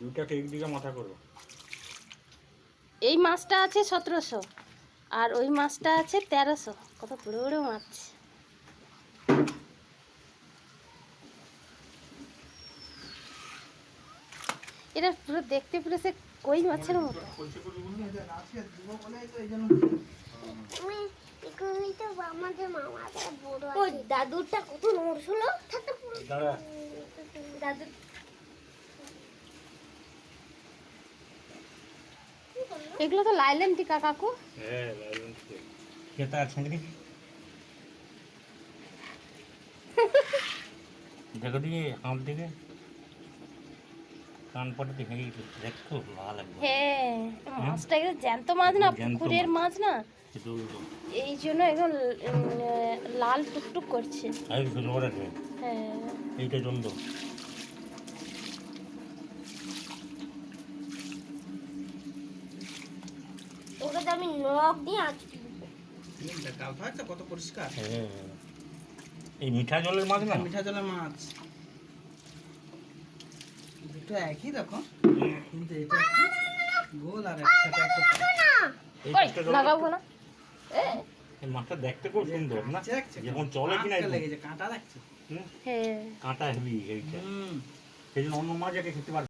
দুটাকে একদিকে মাথা করো এই মাছটা আছে সতেরোশো আর ওই মাছটা আছে তেরোশো। কত বড় বড় মাছ। এটা পুরো দেখতে পুরো সে কই মাছের মতো। ওই দাদুরটা কত নড়ছিল? দাঁড়া। এগুলো তো লাইলেন টিকা কাকু। হ্যাঁ লাইলন সঙ্গে দেখো? দিকে আমার দিকে কান পটে দেখে দেখো ভালো লাগবে হ্যাঁ মাছটা একদম জ্যান্ত মাছ না পুকুরের মাছ। না? এই জন্য একদম লাল টুকটুক করছে। হ্যাঁ। এইটা জল ওটাতে আমি নখ দিয়ে আঁচড়ি কাল ভাতটা কত পরিষ্কার। হ্যাঁ। এই মিঠা জলের মাছ না? মিঠা জলের মাছ। দুটো একই রকম কিন্তু এটা একটু গোল আর একটা লাগাবো না। এই মাছটা দেখতে খুব সুন্দর না? দেখছে যখন চলে কিনা কাঁটা লেগেছে কাঁটা দেখছে হ্যাঁ। কাঁটা হেভি এইটা। সেই জন্য অন্য মাছ একে খেতে পারবে